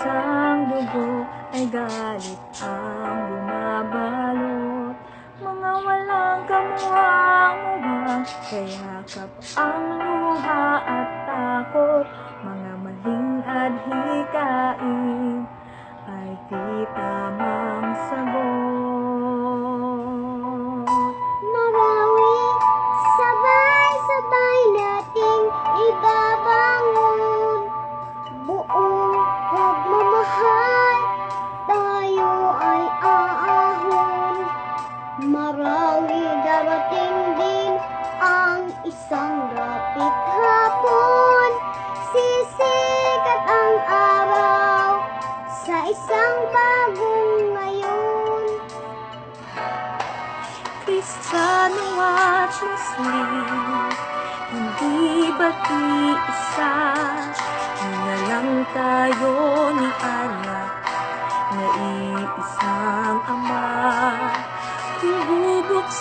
isang dugo ay galit ang bumabalot. Mga walang kamuhang ubang Kayakap ang luha at takot. Mga maling at hikain ay tita Marawi, darating din ang isang rapit hapon. Sisikat ang araw sa isang bagong ngayon. Kristiyano at Muslim Hindi ba't iisa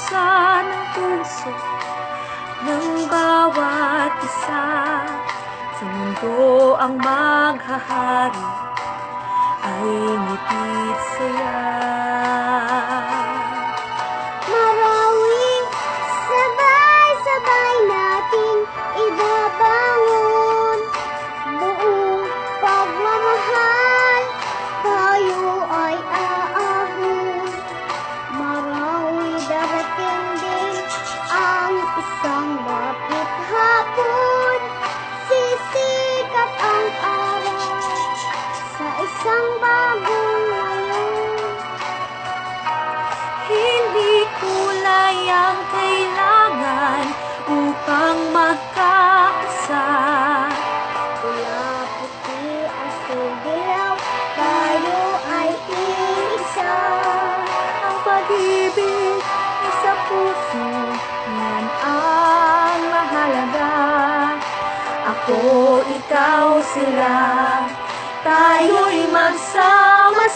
bubuksan ang puso Ng bawat isa. Sa mundo ang maghahari Ay ngiti't saya Ako, ikaw, sila, tayo'y magsama-sama.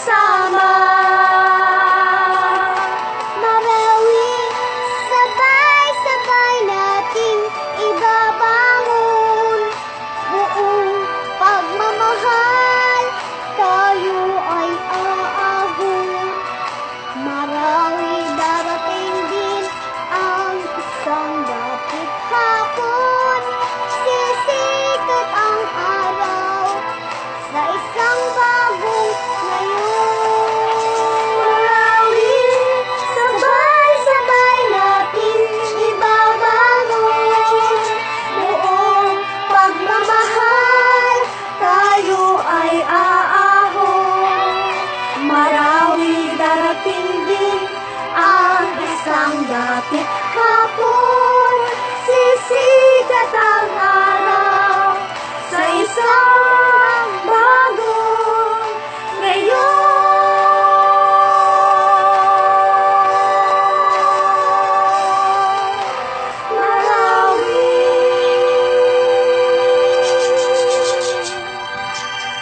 Isang dapit hapon, sisikat